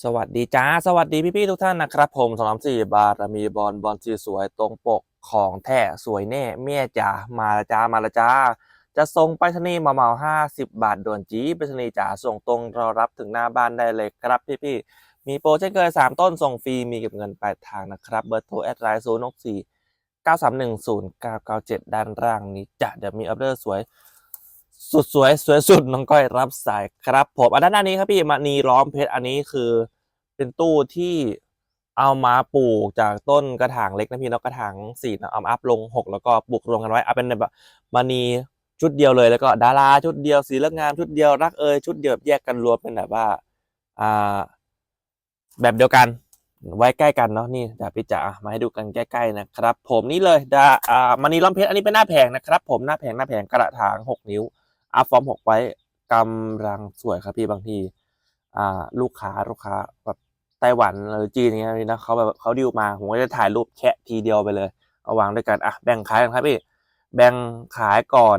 สวัสดีจ้า สวัสดีพี่ๆทุกท่านนะครับ ผมสองสามสี่บารมีบอลบอลสีสวยตรงปกของแท้สวยแน่เมียจ๋ามาละจ้ามาละจ้า จะส่งไปรษณีย์มาเหมาห้าสิบบาทด่วนจีไปรษณีย์จ๋าส่งตรงรอรับถึงหน้าบ้านได้เลยครับพี่ๆมีโปรเช่นเคยสามต้นส่งฟรีมีเก็บเงินปลายทางนะครับเบอร์โทรแอดไลน์ศูนย์หกสี่เก้าสามหนึ่งศูนย์เก้าเก้าเจ็ดด้านล่างนี้จะเดี๋ยวมีออเดอร์สวย สุดสวยสวยสุดน้องก้อยรับสายครับผมอันด้านหน้านี้ครับพี่มณีล้อมเพชรอันนี้คือ เป็นตู้ที่เอามาปลูกจากต้นกระถางเล็กนะพี่เนาะกระถางสี่นะเอามาอัพลงหกแล้วก็ปลูกรวมกันไว้เอาเป็นแบบมณีชุดเดียวเลยแล้วก็ดาราชุดเดียวสีเลือกงามชุดเดียวรักเอยชุดเดียวแยกกันรวมเป็นแบบว่าอ่าแบบเดียวกันไว้ใกล้กันเนาะนี่เดี๋ยวพี่จ๋ามาให้ดูกันใกล้ๆนะครับ ผมนี่เลยดาอ่ามณีล้อมเพชรอันนี้เป็นหน้าแผงนะครับ ผมหน้าแผงหน้าแผงกระถางหกนิ้ว อัพฟอร์มหกไว้กำลังสวยครับพี่บางทีอ่าลูกค้าลูกค้าแบบไต้หวันหรือจีนอย่างเงี้ยนะเขาแบบเขาดิวมาผมก็จะถ่ายรูปแค่ทีเดียวไปเลย เอาวางด้วยกันอะแบ่งขายกันครับพี่แบ่งขายก่อน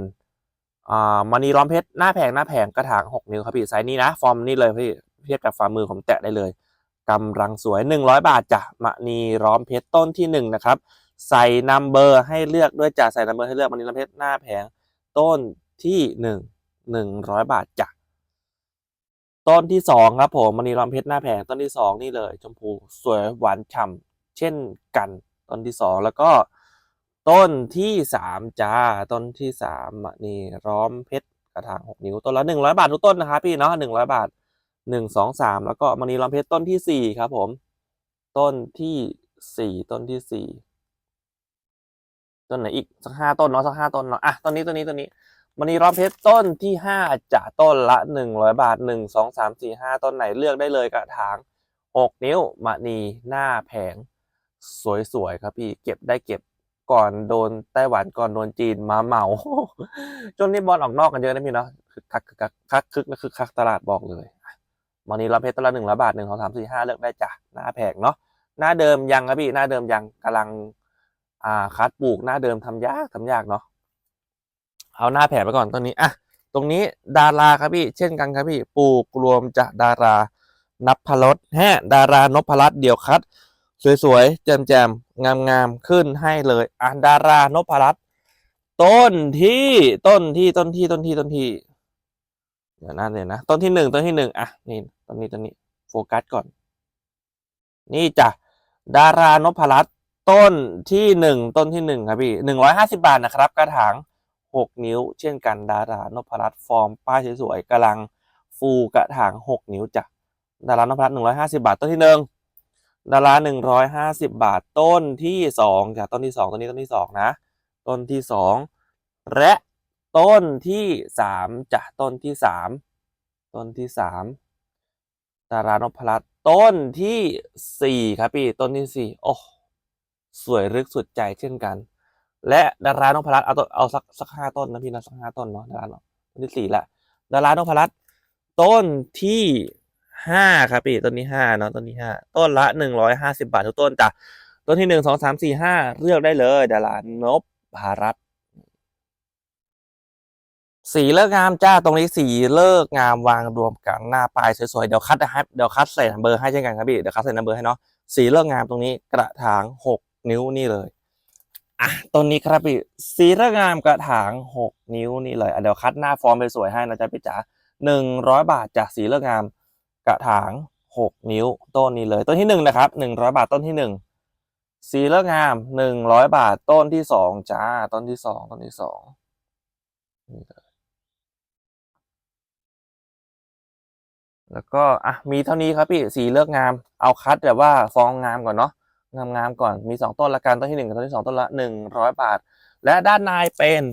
อ่ามานีล้อมเพชรหน้าแผงหน้าแผงกระถางหกนิ้วครับพี่ไซส์นี้นะฟอร์มนี่เลยพี่เทียบกับฝ่ามือผมแตะได้เลยกำลังสวยหนึ่งร้อยบาทจ้ะมณีล้อมเพชรต้นที่หนึ่งนะครับ ใส่นัมเบอร์ให้เลือกด้วยจ้ะใส่นัมเบอร์ให้เลือกมณีล้อมเพชรหน้าแผงต้น ที่หนึ่งหนึ่งร้อยบาทจ้ะต้นที่สองครับผมมณีรอมเพชรหน้าแผงต้นที่สองนี่เลยชมพูสวยหวานฉ่ำเช่นกัน ต้นที่สองแล้วก็ต้นที่สามจ้าต้นที่สามมณีร้อมเพชรกระถางหกนิ้วต้นละหนึ่งร้อยบาททุกต้นนะครับพี่เนาะหนึ่งร้อยบาทหนึ่งสองสามแล้วก็มณีร้อมเพชรต้นที่สี่ครับผม ต้นที่สี่ต้นที่สี่ต้นไหนอีกสักห้าต้นเนาะสักห้าต้นเนาะอะต้นนี้ต้นนี้ต้นนี้ มณีร้อมเพชรต้นที่ห้าจะต้นละหนึ่งร้อยบาทหนึ่งสองสามสี่ห้าต้นไหนเลือกได้เลยกระถางหกนิ้วมณีหน้าแผง สวย ๆ ครับพี่เก็บได้เก็บก่อนโดนไต้หวันก่อนโดนจีนมาเหมาจนนี้บอลออกนอกกันเยอะนะพี่เนาะคือคักคึกคักคักคึกนะคือคักตลาดบอกเลยมณีร้อมเพชรต้นละหนึ่งร้อยบาทหนึ่งสองสามสี่ห้าเลือกได้จ้ะหน้าแผงเนาะหน้าเดิมยังครับพี่หน้าเดิมยังกำลังอ่าคัดปลูกหน้าเดิมทำยากทำยากเนาะ เอาหน้าแผลไปก่อนตรงนี้อะตรงนี้ดาราครับพี่เช่นกันครับพี่ปลูกรวมจากดารานับพลดแฮะดารานพรัตเดี่ยวคัด สวยๆแจมๆงามๆขึ้นให้เลยอะดารานพรัตต้นที่ต้นที่ต้นที่ต้นที่ต้นที่เดี๋ยวนะเดี๋ยวนะต้นที่หนึ่งต้นที่หนึ่งอะนี่ต้นนี้ต้นนี้โฟกัสก่อน นี่จ้ะดารานพรัตต้นที่หนึ่งต้นที่หนึ่งครับพี่หนึ่งร้อยห้าสิบาทนะครับ กระถาง หกนิ้ว เช่นกันดารานพรัตน์ฟอร์ม ป้ายสวยๆกำลังฟูกระถางหกนิ้วจ้ะดารานพรัตน์หนึ่งร้อยห้าสิบาทต้นที่หนึ่งดาราหนึ่งร้อยห้าสิบาทต้นที่สองจ้ะต้นที่สองต้นนี้ต้นที่สองนะ ต้นที่สองและต้นที่สามจ้ะต้นที่สามต้นที่สามดารานพรัตน์ต้นที่สี่ครับพี่ ต้นที่สี่โอ้ สวยลึกสุดใจเช่นกัน และดารานพรัตน์เอาต้นเอาสักสักห้าต้นนะพี่นะสักห้าต้นเนาะดาราเนาะต้นที่สี่ละดารานพรัตน์ต้นที่ห้าครับพี่ต้นที่ห้าเนาะต้นที่ห้าต้นละหนึ่งร้อยห้าสิบาททุกต้นจ้ะต้นที่หนึ่งสองสามสี่ห้าเลือกได้เลย ดารานพรัตน์สีเลิกงามจ้าตรงนี้สีเลิกงามวางรวมกันหน้าปลายสวยๆเดี๋ยวคัดให้เดี๋ยวคัดใส่นัมเบอร์ให้เช่นกันครับพี่เดี๋ยวคัดใส่นัมเบอร์ให้เนาะสีเลิกงามตรงนี้กระถางหกนิ้วนี่เลย อะต้นนี้ครับพี่สีระงามกระถางหกนิ้วนี่เลยอะเดี๋ยวคัดหน้าฟอร์มไปสวยให้นะจ๊ะพี่จ๋าหนึ่งร้อยบาทจากสีระงามกระถางหกนิ้ว ต้นนี้เลย ต้นที่หนึ่งนะครับหนึ่งร้อยบาทต้นที่หนึ่งสีระงามหนึ่งร้อยบาทต้นที่สองจ้าต้นที่สองต้นที่สองนี่เลยแล้วก็อะมีเท่านี้ครับพี่สีเลือกงามเอาคัดแบบว่าฟองงามก่อนเนาะ งามๆก่อนมีสองต้นละกันต้นที่หนึ่งกับต้นที่สองต้นละหนึ่งร้อยบาท และด้านในเป็น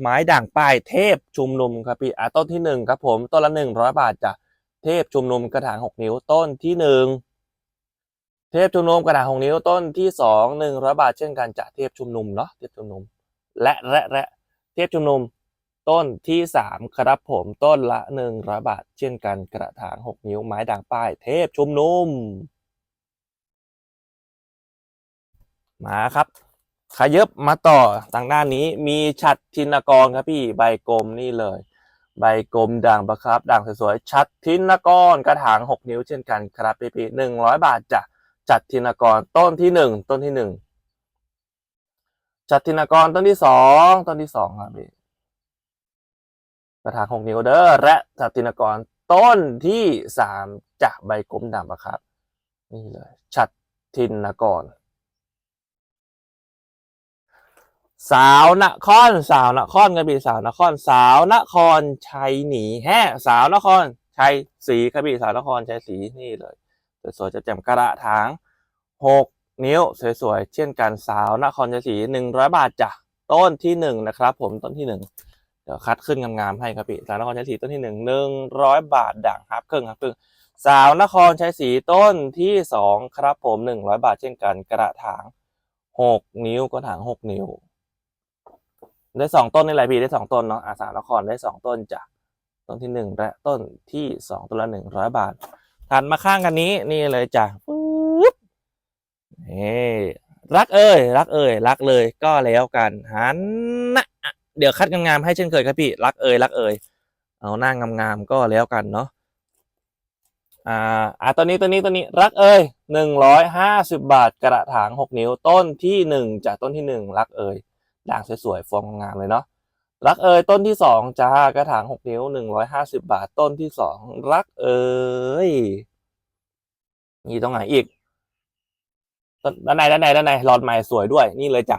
ไม้ด่างป้ายเทพชุมนุมครับพี่อะต้นที่หนึ่งครับผมต้นละหนึ่งร้อยบาทจ้ะเทพชุมนุมกระถางหกนิ้วต้นที่หนึ่งเทพชุมนุมกระถางหกนิ้วต้นที่สองหนึ่งร้อยบาทเช่นกันจ้ะเทพชุมนุมเนาะเทพชุมนุม และและและเทพชุมนุมต้นที่สามครับผมต้นละหนึ่งร้อยบาทเช่นกันกระถางหกนิ้วไม้ด่างป้าย เทพชุมนุม มาครับขยับมาต่อทางด้านนี้มีฉัดชินกรครับพี่ใบกลมนี่เลย ใบกลมด่างประครับด่างสวยๆชัดทินกรกระถางหกนิ้วเช่นกันครับพี่พี่หนึ่งร้อยบาทจะจัดทินกรต้นที่หนึ่งต้นที่หนึ่งจัดทินกรต้นที่สองต้นที่สองครับพี่กระถางหกนิ้วเด้อและจัดทินกรต้นที่สามจากใบกลมด่างประครับนี่เลยชัดทินกร สาวนครสาวนครกระบี่สาวนครสาวนครชัยหนีแห่สาวนครชัยศรีกระบี่สาวนครชัยศรีนี่เลยสวยๆจะแจ่มกระถางหกนิ้วสวยๆเช่นกันสาวนครชัยศรีหนึ่งร้อยบาทจ้ะต้นที่หนึ่งนะครับผมต้นที่หนึ่งเดี๋ยวคัดขึ้นงามๆให้ครับพี่สาวนครชัยศรีต้นที่หนึ่งหนึ่งร้อยบาทด่างฮับครึ่งฮับครึ่งสาวนครชัยศรีต้นที่สองครับผมหนึ่งร้อยบาทเช่นกันกระถางหกนิ้วกระถางหกนิ้ว ได้สองต้นนี่แหละพี่ได้สองต้นเนาะอาสานครได้สองต้นจ้ะต้นที่หนึ่งและต้นที่สองต้นละหนึ่งร้อยบาทถัดมาข้างกันนี้นี่เลยจ้ะปุ๊บนี่รักเอ่ยรักเอ่ยรักเลยก็แล้วกันหันนะเดี๋ยวคัดงามๆให้เช่นเคยครับพี่รักเอ่ยรักเอ่ยเอาหน้างามๆก็แล้วกันเนาะอ่าอ่าตัวนี้ตัวนี้ตัวนี้รักเอ่ยหนึ่งร้อยห้าสิบบาทกระถางหกนิ้วต้นที่หนึ่งจากต้นที่หนึ่งรักเอ่ย ด่างสวยๆฟอร์มงามเลยเนาะรักเอ่ยต้นที่สองจ้ากระถางหกนิ้วหนึ่งร้อยห้าสิบาทต้นที่สองรักเอ่ยนี่ตรงไหนอีกด้านในด้านในด้านในหลอดใหม่สวยด้วยนี่เลยจ้ะ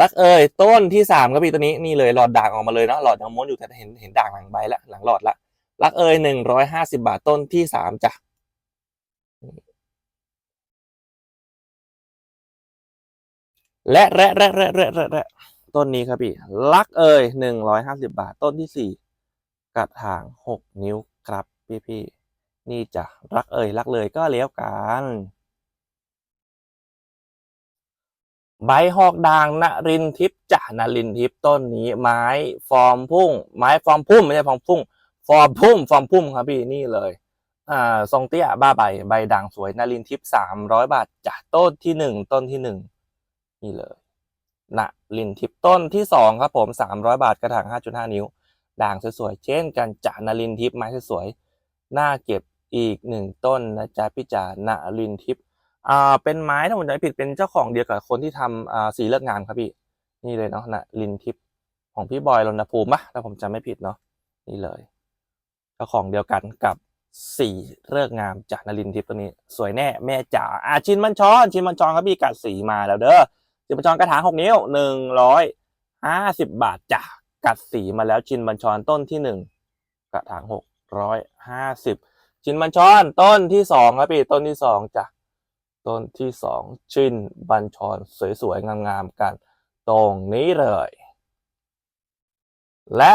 รักเอ่ยต้นที่สามครับพี่ตัวนี้นี่เลยหลอดด่างออกมาเลยเนาะหลอดยังม้วนอยู่แต่เห็นเห็นด่างหลังใบละหลังหลอดละรักเอ่ยหนึ่งร้อยห้าสิบาทต้นที่สามจ้ะและและและและและและและ ต้นนี้ครับพี่ ลักเอ่ยหนึ่งร้อยห้าสิบาท ต้นที่สี่กระถางหกนิ้วครับพี่พี่นี่จะรักเอ่ยรักเลยก็เลี้ยวกันใบหอกด่างนรินทิพย์จ้ะนรินทิพย์ต้นนี้ไม้ฟอร์มพุ่ง ไม้ฟอร์มพุ่มไม่ใช่ฟอร์มพุ่ง ฟอร์มพุ่มฟอร์มพุ่มครับพี่นี่เลยอ่าทรงเตี้ยบ้าใบใบด่างสวยนรินทิพย์สามร้อยบาทจ้ะต้นที่หนึ่งต้นที่หนึ่งนี่เลยณ ลินทิพย์ต้นที่สองครับผมสามร้อยบาทกระถางห้าจุดห้านิ้ว ด่างสวยๆเช่นกันจ่านาลินทิพย์ไม้สวยๆน่าเก็บอีกหนึ่งต้นนะจ๊ะพี่จ๋าณลินทิพย์อ่าเป็นไม้ถ้าผมจำไม่ผิดเป็นเจ้าของเดียวกับคนที่ทำอ่าสีเลือกงามครับพี่นี่เลยเนาะณลินทิพย์ของพี่บอยรณภูมิปะถ้าผมจำไม่ผิดเนาะนี่เลยเจ้าของเดียวกันกับสีเลือกงามจากนลินทิพย์ตัวนี้ สวยแน่แม่จ๋าอาชินมันชอนชินมันชอนครับพี่กัดสีมาแล้วเด้อ ชินบัญชรกระถางหกนิ้วหนึ่งร้อยห้าสิบบาทจ้ะกัดสีมาแล้วชินบัญชรต้นที่หนึ่งกระถางหกร้อยห้าสิบชินบัญชรต้นที่สองครับพี่ต้นที่สองจ้ะต้นที่สองชินบัญชรสวยๆงามๆกัน ตรงนี้เลย และ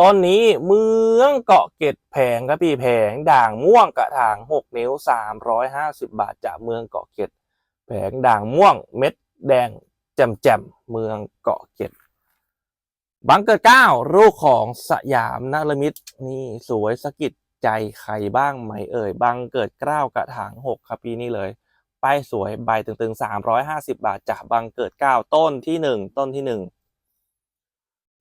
ต้นนี้เมืองเกาะเกร็ดแผงครับพี่แผงด่างม่วงกระถางหกนิ้วสามร้อยห้าสิบบาทจากเมืองเกาะเกร็ดแผงด่างม่วงเม็ด แดงแจ่มแจ่มเมืองเกาะเกร็ดบังเกิดเก้าลูกของสยามนารมิตรนี่สวยสะกิดใจใครบ้างไหมเอ่ยบังเกิดเก้ากระถางหกครับปีนี้เลยป้ายสวยใบตึงๆสามร้อยห้าสิบาทจากบังเกิดเก้าต้นที่หนึ่งต้นที่หนึ่ง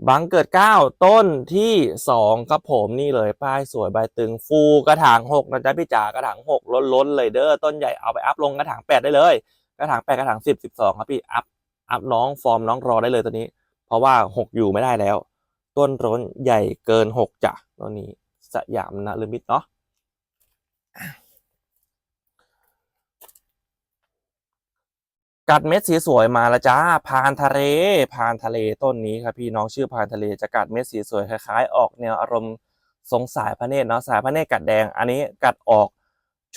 บังเกิดเก้าต้นที่สองครับผมนี่เลยป้ายสวยใบตึงฟูกระถางหกนะจ๊ะพี่จ๋ากระถางหกล้นๆเลยเด้อต้นใหญ่เอาไปอัพลงกระถางแปดได้เลย กระถางแปดกระถางสิบสิบสองครับพี่อัพอัพน้องฟอร์มน้องรอได้เลยตัวนี้ เพราะว่าหกอยู่ไม่ได้แล้ว ต้นร้นใหญ่เกินหกจ้ะตัวนี้สยามนะลืมิตเนาะกัดเม็ดสีสวยมาแล้วจ้าพานทะเลพานทะเลต้นนี้ครับพี่น้องชื่อพานทะเลจะกัดเม็ดสีสวยคล้ายๆ ออกแนวอารมณ์สงสายพระเนตรเนาะสายพระเนตรกัดแดง อันนี้กัดออก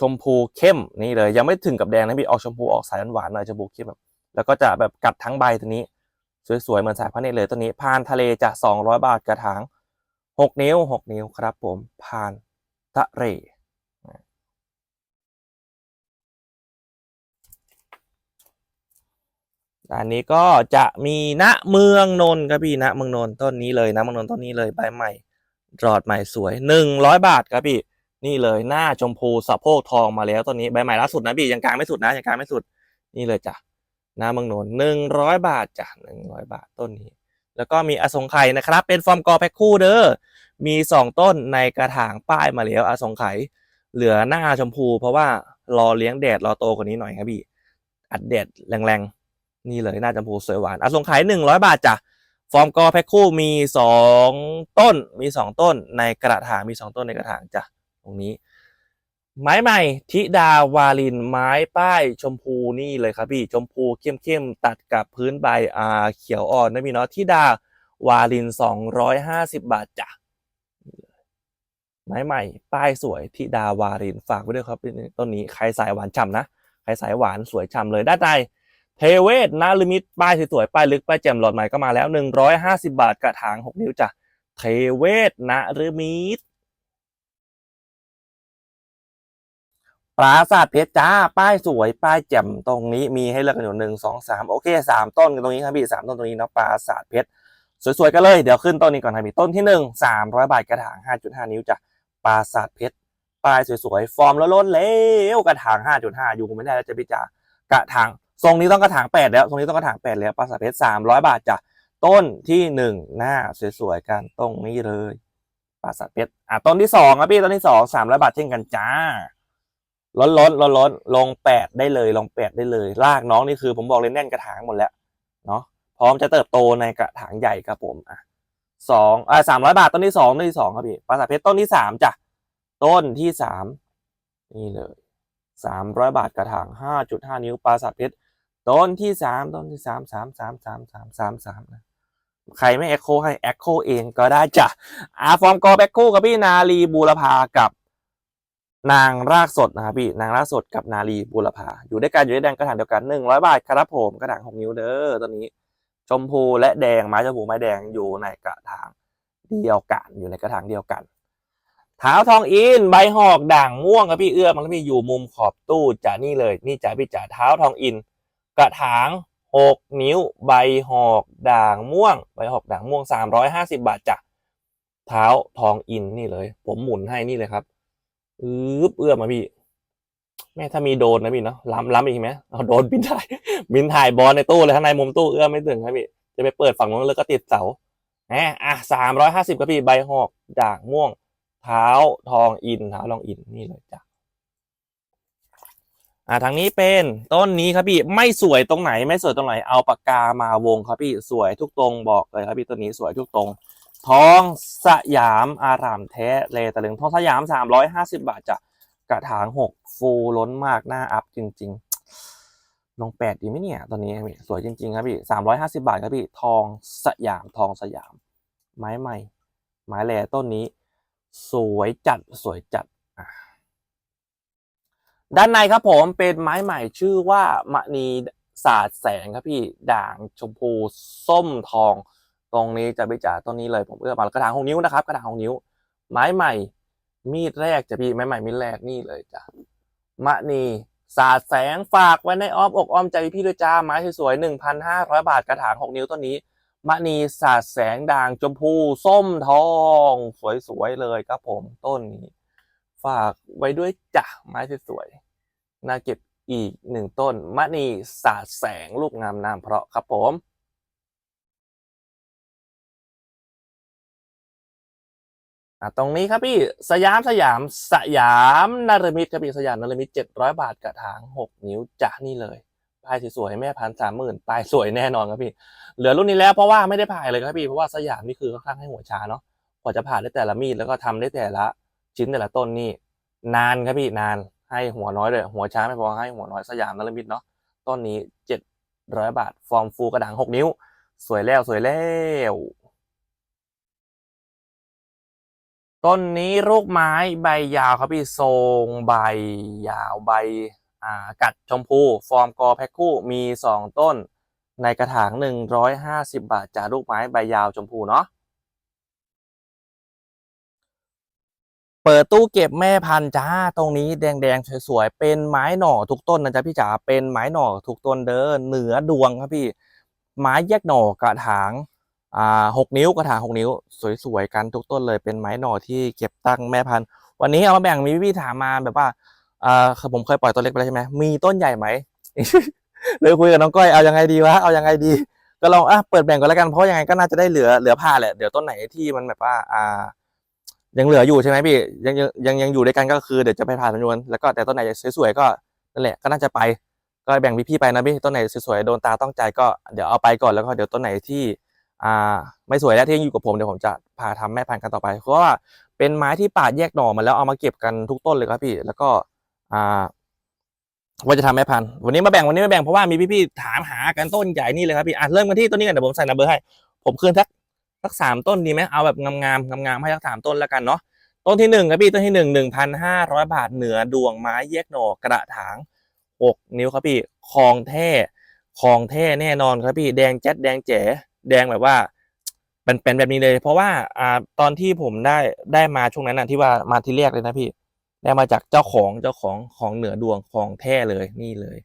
ชมพูเข้มนี่เลย ยังไม่ถึงกับแดงนะพี่ออกชมพูออกสายหวานหน่อยชมพูเข้มแบบแล้วก็จะแบบกัดทั้งใบตัวนี้ สวยๆเหมือนสายพระเนตรเลยตัวนี้พานทะเลจะสองร้อยบาทกระถางหกนิ้วหกนิ้วครับ ผมพานทะเลอันนี้ก็จะมีณเมืองนนท์ครับพี่ณเมืองนนท์ต้นนี้เลยนะเมืองนนท์ต้นนี้เลยใบใหม่รอดใหม่สวยหนึ่งร้อยบาทครับพี่ นี่เลยหน้าชมพูสะโพกทองมาแล้วตัวนี้ใบใหม่ล่าสุดนะพี่ยังกลางไม่สุดนะยังกลางไม่สุด นี่เลยจ้ะหน้าเมืองนนท์หนึ่งร้อยบาทจ้ะหนึ่งร้อยบาทต้นนี้ แล้วก็มีอสงไข่นะครับ เป็นฟอร์มกอแพ็คคู่เด้อมีสองต้นในกระถางป้ายมาแล้วอสงไขยเหลือหน้าชมพู เพราะว่ารอเลี้ยงแดดรอโตกว่านี้หน่อยครับพี่อัดแดดแรงๆ นี่เลยหน้าชมพูสวยหวานอสงไขยหนึ่งร้อยบาทจ้ะฟอร์มกอแพ็คคู่มีสองต้นมีสองต้นในกระถางมีสองต้นในกระถางจ้ะ ตรงนี้ ไม้ใหม่ทิดาวาลินไม้ป้ายชมพูนี่เลยครับพี่ชมพูเข้มๆตัดกับพื้นใบอ่าเขียวอ่อนนะพี่เนาะทิดาวาลินสองร้อยห้าสิบบาทจ้ะไม้ใหม่ ป้ายสวยทิดาวาลินฝากไว้ด้วยครับต้นนี้ใครสายหวานฉ่ำนะใครสายหวานสวยฉ่ำเลยด้านในเทเวศนาลิมิตป้ายสวยๆป้ายลึกป้ายแจ่มหลอดใหม่ก็มาแล้ว 150 บาทกระถาง 6 นิ้วจ้ะเทเวศนาลิมิต ปราสาทเพชรจ้า ป้ายสวย ป้ายแจ่มตรงนี้มีให้เลือกกันอยู่หนึ่งสองสามโอเคสามต้นกันตรงนี้ครับพี่สามต้นตรงนี้เนาะปราสาทเพชรสวยๆกันเลยเดี๋ยวขึ้นต้นนี้ก่อนครับพี่ต้นที่หนึ่งสามร้อยบาทกระถางห้าจุดห้านิ้วจ้ะปราสาทเพชรป้ายสวยๆฟอร์มล้นๆเร็วกระถางห้าจุดห้าอยู่ไม่ได้แล้วจะพี่จ๋ากระถางทรงนี้ต้องกระถางแปดแล้วทรงนี้ต้องกระถางแปดแล้วปลาสาทเพชรสามร้อยบาทจ้ะต้นที่หนึ่งหน้าสวยๆกันตรงนี้เลยปลาสาทเพชรอะต้นที่สองครับพี่ต้นที่สองสามร้อยบาทเช่นกันจ้า ล้อนล้นล้นล้นลงแปดได้เลยลงแปดได้เลยรากน้องนี่คือผมบอกเลยแน่นกระถางหมดแล้วเนาะพร้อมจะเติบโตในกระถางใหญ่ครับผมอะสองอ่าสามร้อยบาทต้นที่สองต้นที่สองครับพี่ปลาสาทเพชรต้นที่สามจ้ะต้นที่สามนี่เลยสามร้อยบาทกระถางห้าจุดห้านิ้วปลาสาทเพชรต้นที่สามต้นที่สามสามสามสามสามสามสามนะใครไม่เอ็กโคให้เอ็กโคเองก็ได้จ้ะอาฟอร์มกอแบ็คคู่กับพี่นาลีบูรพากับ นางรากสดนะครับพี่นางรากสดกับนาลีบูรพาอยู่ด้วยกันอยู่ด้วยกันกระถางเดียวกันหนึ่งร้อยบาทครับผมกระถางหกนิ้วเด้อตอนนี้ ชมพูและแดงไม้ชมพูไม้แดงอยู่ในกระถางเดียวกันอยู่ในกระถางเดียวกันเท้าทองอินใบหอกด่างม่วงครับพี่เอื้อมมันก็มีอยู่มุมขอบตู้จ้ะนี่เลยนี่จ้ะพี่จ๋าเท้าทองอิน กระถางหกนิ้ว ใบหอกด่างม่วง ใบหอกด่างม่วงสามร้อยห้าสิบาทจ้ะเท้าทองอินนี่เลย ผมหมุนให้นี่เลยครับ อืบเอื้อมาพี่ แม่ถ้ามีโดนนะพี่เนาะล้ำล้ำอีกไหมเอาโดนบินถ่ายบินถ่ายบอลในตู้เลยข้างในมุมตู้เอื้อไม่ถึงครับพี่ จะไปเปิดฝั่งนู้นแล้วก็ติดเสาแหมอะสามร้อยห้าสิบครับพี่ใบหอกด่างม่วง เท้าทองอินเท้าทองอินนี่เลยจ้ะอ่าทางนี้เป็นต้นนี้ครับพี่ไม่สวยตรงไหนไม่สวยตรงไหนเอาปากกามาวงครับพี่สวยทุกตรงบอกเลยครับพี่ต้นนี้สวยทุกตรง ทองสยามอารามแท้เลตะลึงทองสยามสามร้อยห้าสิบาทจ้ะกระถางหกฟูล้นมากหน้าอัพจริง ๆ ลงแปดดีไหมเนี่ย ตอนนี้ครับพี่สวยจริง ๆ ครับพี่สามร้อยห้าสิบาทครับพี่ ทองสยามทองสยาม ไม้ใหม่ ไม้แลต้นนี้ สวยจัดสวยจัด ด้านในครับผมเป็นไม้ใหม่ชื่อว่ามณีศาสแสงครับพี่ ด่างชมพูส้มทอง ตรงนี้จะไปจ่าต้นนี้เลยผมเลือมากระถางหกนิ้วนะครับ กระถางหกนิ้ว ไม้ใหม่ มีดแรกจะพี่ไม้ใหม่มีดแรกนี่เลยจ้ะมณีศาสตร์แสงฝากไว้ในอ้อมอกอ้อมใจพี่ด้วยจ้าไม้สวยๆหนึ่งพันห้าร้อยบาทกระถางหกนิ้วต้นนี้มณีศาสตร์แสงด่างชมพูส้มทอง สวยๆเลยครับผมต้นนี้ ฝากไว้ด้วยจ้ะไม้สวยๆน่าเก็บอีกหนึ่งต้นมณีสาดแสงลูกงามนามเพราะครับผม อะตรงนี้ครับพี่สยามสยามสยามนารมิตครับพี่สยามนารมิตเจ็ดร้อยบาทกระถางหกนิ้วจ้ะนี่เลยป้ายสวยๆแม่พันสามหมื่นป้ายสวยแน่นอนครับพี่เหลือรุ่นนี้แล้วเพราะว่าไม่ได้ผ่ายเลยครับพี่เพราะว่าสยามนี่คือค่อนข้างให้หัวชาเนาะกว่าจะผ่าได้แต่ละมีดแล้วก็ทำได้แต่ละชิ้นแต่ละต้นนี่นานครับพี่นานให้หัวน้อยเลยหัวช้าไม่พอให้หัวน้อยสยามนารมิตเนาะต้นนี้เจ็ดร้อยบาทฟอร์มฟูกระถางหกนิ้ว สวยแล้วสวยแล้ว ต้นนี้ลูกไม้ใบยาวครับพี่ทรงใบยาวใบกัดชมพู ฟอร์มกอแพ็คคู่มีสองต้น ในกระถางหนึ่งร้อยห้าสิบาทจากลูกไม้ใบยาวชมพูเนาะเปิดตู้เก็บแม่พันธุ์จ้าตรงนี้แดงๆสวยๆเป็นไม้หน่อทุกต้นนะจ๊ะพี่จ๋าเป็นไม้หน่อทุกต้นเด้อเหนือดวงครับพี่ ไม้แยกหน่อกระถาง อ่าหกนิ้วกระถางหกนิ้ว สวยๆกันทุกต้นเลยเป็นไม้หน่อที่เก็บตั้งแม่พันธุ์ วันนี้เอามาแบ่งมีพี่ๆถามมาแบบว่าอ่าผมเคยปล่อยตัวเล็กไปแล้วใช่ไหมมีต้นใหญ่ไหมเลยคุยกับน้องก้อยเอายังไงดีวะเอายังไงดี ก็ลองอะเปิดแบ่งกันแล้วกันเพราะยังไงก็น่าจะได้เหลือเหลือผ้าแหละเดี๋ยวต้นไหนที่มันแบบว่าอ่ายังเหลืออยู่ใช่ไหมพี่ยังยังยังยังอยู่ด้วยกันก็คือเดี๋ยวจะไปผ่านจำนวนแล้วก็แต่ต้นไหนสวยๆก็นั่นแหละก็น่าจะไปก็แบ่งพี่ๆไปนะพี่ต้นไหนสวยๆโดนตาต้องใจก็เดี๋ยวเอาไปก่อนแล้วก็เดี๋ยวต้นไหนที่ อ่าไม่สวยแล้วที่ยังอยู่กับผมเดี๋ยวผมจะพาทำแม่พันธุ์กันต่อไป เพราะว่าเป็นไม้ที่ปาดแยกหน่อมาแล้วเอามาเก็บกันทุกต้นเลยครับพี่ แล้วก็อ่าว่าจะทำแม่พันธุ์วันนี้มาแบ่งวันนี้มาแบ่งเพราะว่ามีพี่ๆถามหากันต้นใหญ่นี่เลยครับพี่อะเริ่มกันที่ต้นนี้กันเดี๋ยวผมใส่นัมเบอร์ให้ ผมคืนสักสักสามต้นดีไหมเอาแบบงามๆงามๆให้สักสามต้นแล้วกันเนาะต้นที่หนึ่งครับพี่ต้นที่หนึ่งหนึ่งพันห้าร้อยบาทเหนือดวงไม้แยกหน่อกระถางหกนิ้วครับพี่คลองแท้คลองแท้แน่นอนครับพี่แดงแจ๊ดแดงแจ๋ แดงแบบว่าเป็นแบบนี้เลย เพราะว่าอ่าตอนที่ผมได้ได้มาช่วงนั้นนะที่ว่ามาที่แรกเลยนะพี่ ได้มาจากเจ้าของเจ้าของของเหนือดวงคลองแท้เลยนี่เลย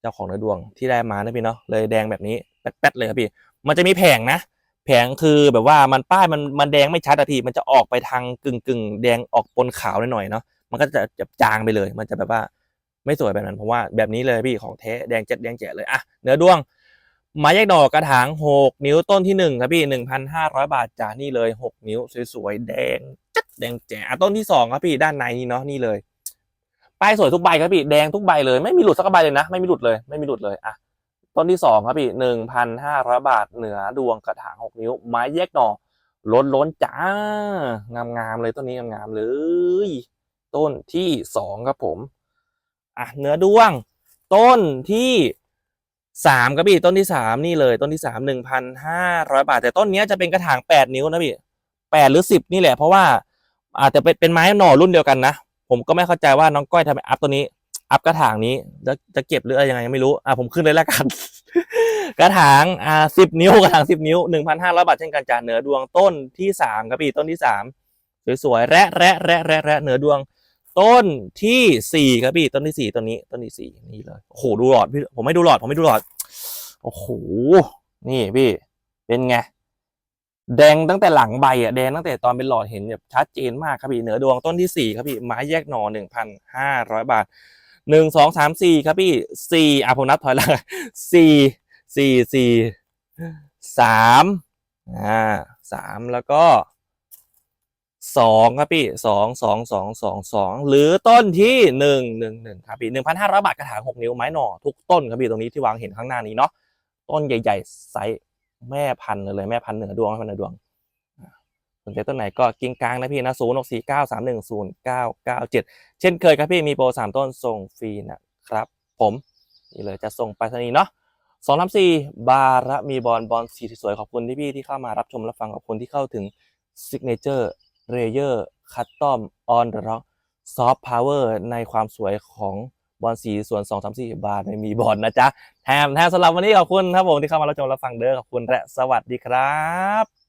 เจ้าของเหนือดวงที่ได้มานะพี่เนาะเลยแดงแบบนี้แป๊ดๆเลยครับพี่ มันจะมีแผงนะแผงคือแบบว่ามันป้ายมันมันแดงไม่ชัดอะพี่มันจะออกไปทางกึ่งกึ่งแดงออกปนขาวหน่อยๆเนาะมันก็จะจะจางไปเลย มันจะแบบว่าไม่สวยแบบนั้นเพราะว่าแบบนี้เลยพี่ของแท้แดงเจ็ดแดงแจ๋เลยอะเนื้อดวง ไม้แยกดอกกระถางหกนิ้วต้นที่หนึ่งครับพี่หนึ่งพันห้าร้อยบาทจ้านี่เลยหกนิ้วสวยๆแดงจัดแดงแจ๋อต้นที่สองครับพี่ด้านในนี่เนาะนี่เลยป้ายสวยทุกใบครับพี่แดงทุกใบเลยไม่มีหลุดสักใบเลยนะ ไม่มีหลุดเลยไม่มีหลุดเลยอะต้นที่สองครับพี่หนึ่งพันห้าร้อยบาทเหนือดวงกระถางหกนิ้ว ไม้แยกหน่อล้นล้นจ้างามงามๆเลยต้นนี้งามงามๆเลย ต้นที่สองครับผม อะเนื้อดวง ต้นที่ สามครับพี่ต้นที่สามนี่เลยต้นที่สามหนึ่งพันห้าร้อยบาท แต่ต้นนี้จะเป็นกระถางแปดนิ้วนะพี่แปดหรือสิบนี่แหละเพราะว่าอาจจะเป็นเป็นไม้หน่อรุ่นเดียวกันนะ ผมก็ไม่เข้าใจว่าน้องก้อยทำไมอัพตัวนี้ อัพกระถางนี้จะจะเก็บหรืออะไรยังไงไม่รู้อะผมขึ้นเลยแล้วกัน กระถางอ่าสิบนิ้วกระถางสิบนิ้วหนึ่งพันห้าร้อยบาทเช่นกันจ่าเหนือดวงต้นที่สามครับพี่ต้นที่สามสวยๆแระแระแระแระแระเหนือดวงต้นที่สี่ครับพี่ต้นที่สี่ต้นนี้ต้นที่สี่นี่เลยโอ้โหดูหลอดพี่ผมไม่ดูหลอดผมไม่ดูหลอด โอ้โห นี่พี่ เป็นไง แดงตั้งแต่หลังใบอะ แดงตั้งแต่ตอนเป็นหลอดเห็นแบบชัดเจนมากครับพี่ เหนือดวงต้นที่สี่ครับพี่ ไม้แยกหน่อหนึ่งพันห้าร้อยบาทหนึ่งสองสามสี่ครับพี่สี่อะผมนับถอยหลังสี่สี่สี่สามอ่าสามแล้วก็สองครับพี่สองสองสองสองสองหรือต้นที่หนึ่งหนึ่งหนึ่งครับพี่หนึ่งพันห้าร้อยบาทกระถางหกนิ้วไม้หน่อทุกต้นครับพี่ตรงนี้ที่วางเห็นข้างหน้านี้เนาะ ต้นใหญ่ ๆ ไซส์แม่พันธุ์เลยแม่พันธุ์เหนือดวงแม่พันธุ์เหนือดวงสนใจต้นไหนก็กิ้งกลางนะพี่นะศูนย์หกสี่เก้าสามหนึ่งศูนย์เก้าเก้าเจ็ดเช่นเคยครับพี่มีโปรสามต้นส่งฟรีนะครับ ผมนี่เลยจะส่งไปรษณีย์เนาะสองสามสี่บาระมีบอลบอลสีสวยขอบคุณที่พี่ที่เข้ามารับชมรับฟังขอบคุณที่เข้าถึง Signature Rayer Custom on the Rock Soft Power ในความสวยของ บอลสีส่วน2 3 4 บาท ไม่มีบอลนะจ๊ะ แถมแถมสำหรับวันนี้ขอบคุณครับผมที่เข้ามารับชมรับฟังเด้อขอบคุณและสวัสดีครับ